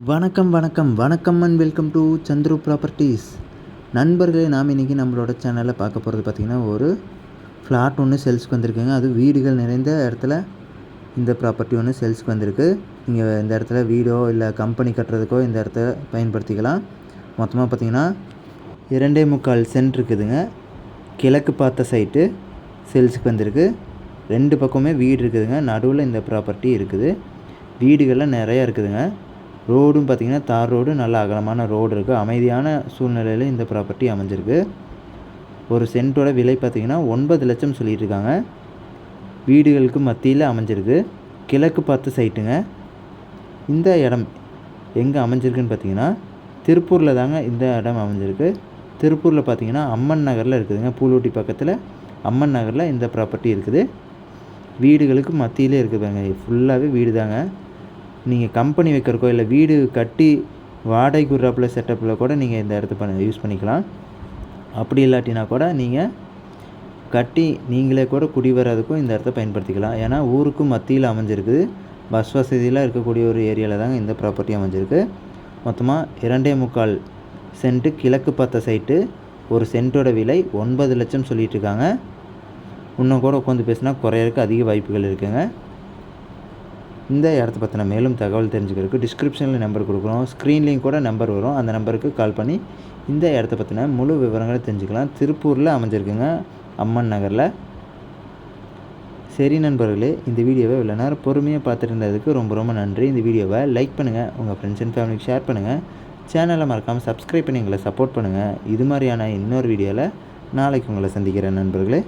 வணக்கம் வணக்கம் வணக்கம் and welcome to Chandru properties நண்பர்களே நாம் இன்றைக்கி நம்மளோட சேனலில் பார்க்க போகிறது பார்த்திங்கன்னா ஒரு ஃப்ளாட் ஒன்று சேல்ஸ்க்கு வந்திருக்குங்க. அது வீடுகள் நிறைந்த இடத்துல இந்த ப்ராப்பர்ட்டி ஒன்று சேல்ஸ்க்கு வந்திருக்கு. நீங்கள் இந்த இடத்துல வீடோ இல்லை கம்பெனி கட்டுறதுக்கோ இந்த இடத்த பயன்படுத்திக்கலாம். மொத்தமாக பார்த்திங்கன்னா இரண்டே முக்கால் சென்ட் இருக்குதுங்க. கிழக்கு பார்த்த சைட்டு சேல்ஸுக்கு வந்திருக்கு. ரெண்டு பக்கமே வீடு இருக்குதுங்க. நடுவில் இந்த ப்ராப்பர்ட்டி இருக்குது. வீடுகள்லாம் நிறையா இருக்குதுங்க. ரோடும் பார்த்திங்கன்னா தார் ரோடு நல்ல அகலமான ரோடு இருக்குது அமைதியான சூழ்நிலையில் இந்த ப்ராப்பர்ட்டி அமைஞ்சிருக்கு. ஒரு சென்ட்டோட விலை பார்த்திங்கன்னா ஒன்பது லட்சம் சொல்லிகிட்ருக்காங்க வீடுகளுக்கு மத்தியில் அமைஞ்சிருக்கு. கிழக்கு பார்த்த சைட்டுங்க இந்த இடம் எங்கே அமைஞ்சிருக்குன்னு பார்த்தீங்கன்னா திருப்பூரில் தாங்க இந்த இடம் அமைஞ்சிருக்கு. திருப்பூரில் பார்த்தீங்கன்னா அம்மன் நகரில் இருக்குதுங்க. பூலோட்டி பக்கத்தில் அம்மன் நகரில் இந்த ப்ராப்பர்ட்டி இருக்குது. வீடுகளுக்கு மத்தியிலே இருக்குது பாருங்க. ஃபுல்லாகவே வீடு தாங்க நீங்கள் கம்பெனி வைக்கிறக்கோ இல்லை வீடு கட்டி வாடகைக்கு விட்றாப்புல செட்டப்பில் கூட நீங்கள் இந்த இடத்த பண்ண யூஸ் பண்ணிக்கலாம். அப்படி இல்லாட்டினா கூட நீங்கள் கட்டி நீங்களே கூட குடி வர்றதுக்கும் இந்த இடத்த பயன்படுத்திக்கலாம். ஏன்னா ஊருக்கும் மத்தியில் அமைஞ்சிருக்குது. பஸ் வசதியெலாம் இருக்கக்கூடிய ஒரு ஏரியாவில் தாங்க இந்த ப்ராப்பர்ட்டி அமைஞ்சிருக்கு. மொத்தமாக இரண்டே முக்கால் சென்ட்டு கிழக்கு பார்த்த சைட்டு ஒரு சென்ட்டோட விலை ஒன்பது லட்சம் சொல்லிகிட்ருக்காங்க இன்னும் கூட உட்காந்து பேசினா குறையறதுக்கு அதிக வாய்ப்புகள் இருக்குங்க. இந்த இடத்த பற்றின மேலும் தகவல் தெரிஞ்சுக்கிறதுக்கு டிஸ்கிரிப்ஷனில் நம்பர் கொடுக்குறோம். ஸ்க்ரீன்லேயும் கூட நம்பர் வரும். அந்த நம்பருக்கு கால் பண்ணி இந்த இடத்த பற்றின முழு விவரங்களை தெரிஞ்சுக்கலாம். திருப்பூரில் அமைஞ்சிருக்குங்க அம்மன் நகரில். சரி நண்பர்களே இந்த வீடியோவை இவ்வளோ நேரம் பொறுமையாக பார்த்துட்டு இருந்ததுக்கு ரொம்ப ரொம்ப நன்றி. இந்த வீடியோவை லைக் பண்ணுங்கள் உங்கள் ஃப்ரெண்ட்ஸ் அண்ட் ஃபேமிலிக்கு ஷேர் பண்ணுங்கள் சேனலை மறக்காமல் சப்ஸ்கிரைப் பண்ணி எங்களை சப்போர்ட் பண்ணுங்கள் இது மாதிரியான இன்னொரு வீடியோவில் நாளைக்கு உங்களை சந்திக்கிறேன் நண்பர்களே.